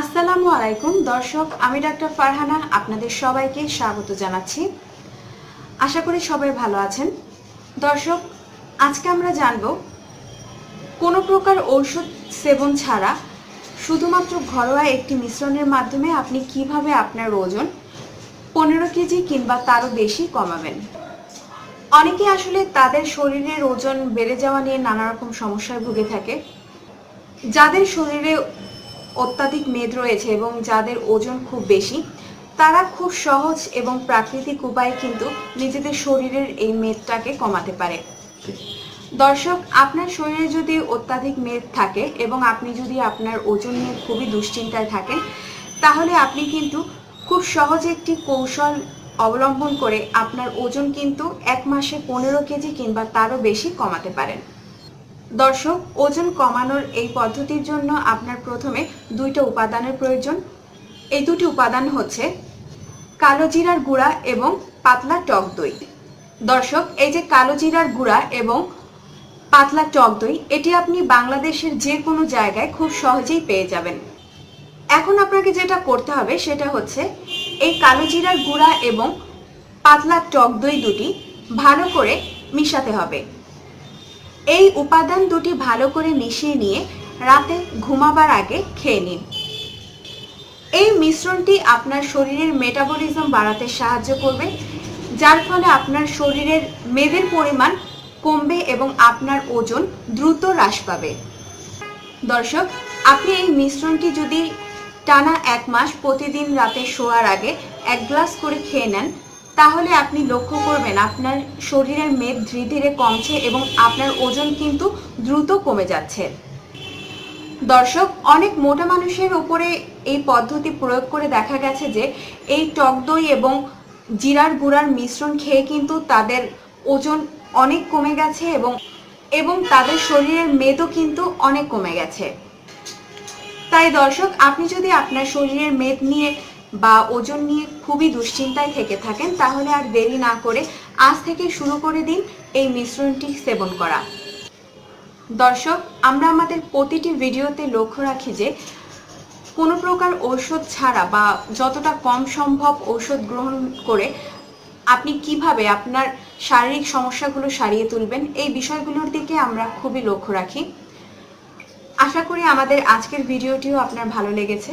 আসসালামু আলাইকুম। দর্শক, আমি ডাক্তার ফারহানা, আপনাদের সবাইকে স্বাগত জানাচ্ছি। আশা করি সবাই ভালো আছেন। দর্শক, আজকে আমরা জানব, কোনো প্রকার ঔষধ সেবন ছাড়া শুধুমাত্র ঘরোয়া একটি মিশ্রণের মাধ্যমে আপনি কীভাবে আপনার ওজন পনেরো কেজি কিংবা তারও বেশি কমাবেন? অনেকে আসলে তাদের শরীরের ওজন বেড়ে যাওয়া নিয়ে নানা রকম সমস্যায় ভুগে থাকে। যাদের শরীরে অত্যাধিক মেদ রয়েছে এবং যাদের ওজন খুব বেশি, তারা খুব সহজ এবং প্রাকৃতিক উপায়ে কিন্তু নিজেদের শরীরের এই মেদটাকে কমাতে পারে। দর্শক, আপনার শরীরে যদি অত্যাধিক মেদ থাকে এবং আপনি যদি আপনার ওজন নিয়ে খুবই দুশ্চিন্তায় থাকেন, তাহলে আপনি কিন্তু খুব সহজে একটি কৌশল অবলম্বন করে আপনার ওজন কিন্তু এক মাসে পনেরো কেজি কিংবা তারও বেশি কমাতে পারেন। দর্শক, ওজন কমানোর এই পদ্ধতির জন্য আপনার প্রথমে দুইটা উপাদানের প্রয়োজন। এই দুটি উপাদান হচ্ছে কালো জিরার গুঁড়া এবং পাতলা টক দই। দর্শক, এই যে কালো জিরার গুঁড়া এবং পাতলা টক দই, এটি আপনি বাংলাদেশের যে কোনো জায়গায় খুব সহজেই পেয়ে যাবেন। এখন আপনাকে যেটা করতে হবে সেটা হচ্ছে এই কালো জিরার গুঁড়া এবং পাতলা টক দই দুটি ভালো করে মিশাতে হবে। এই উপাদান দুটি ভালো করে মিশিয়ে নিয়ে রাতে ঘুমাবার আগে খেয়ে নিন। এই মিশ্রণটি আপনার শরীরের মেটাবলিজম বাড়াতে সাহায্য করবে, যার ফলে আপনার শরীরের মেদের পরিমাণ কমবে এবং আপনার ওজন দ্রুত হ্রাস পাবে। দর্শক, আপনি এই মিশ্রণটি যদি টানা এক মাস প্রতিদিন রাতে শোয়ার আগে এক গ্লাস করে খেয়ে নেন তাহলে আপনি লক্ষ্য করবেন আপনার শরীরের মেদ ধীরে ধীরে কমছে এবং আপনার ওজন কিন্তু দ্রুত কমে যাচ্ছে। দর্শক, অনেক মোটা মানুষের উপরে এই পদ্ধতি প্রয়োগ করে দেখা গেছে যে, এই টক দই এবং জিরার গুঁড়ার মিশ্রণ খেয়ে কিন্তু তাদের ওজন অনেক কমে গেছে এবং এবং তাদের শরীরের মেদও কিন্তু অনেক কমে গেছে। তাই দর্শক, আপনি যদি আপনার শরীরের মেদ নিয়ে বা ওজন নিয়ে খুবই দুশ্চিন্তায় থেকে থাকেন, তাহলে আর দেরি না করে আজ থেকে শুরু করে দিন এই মিশ্রণটি সেবন করা। দর্শক, আমরা আমাদের প্রতিটি ভিডিওতে লক্ষ্য রাখি যে, কোনো প্রকার ঔষধ ছাড়া বা যতটা কম সম্ভব ঔষধ গ্রহণ করে আপনি কীভাবে আপনার শারীরিক সমস্যাগুলো সারিয়ে তুলবেন, এই বিষয়গুলোর দিকে আমরা খুবই লক্ষ্য রাখি। আশা করি আমাদের আজকের ভিডিওটিও আপনার ভালো লেগেছে।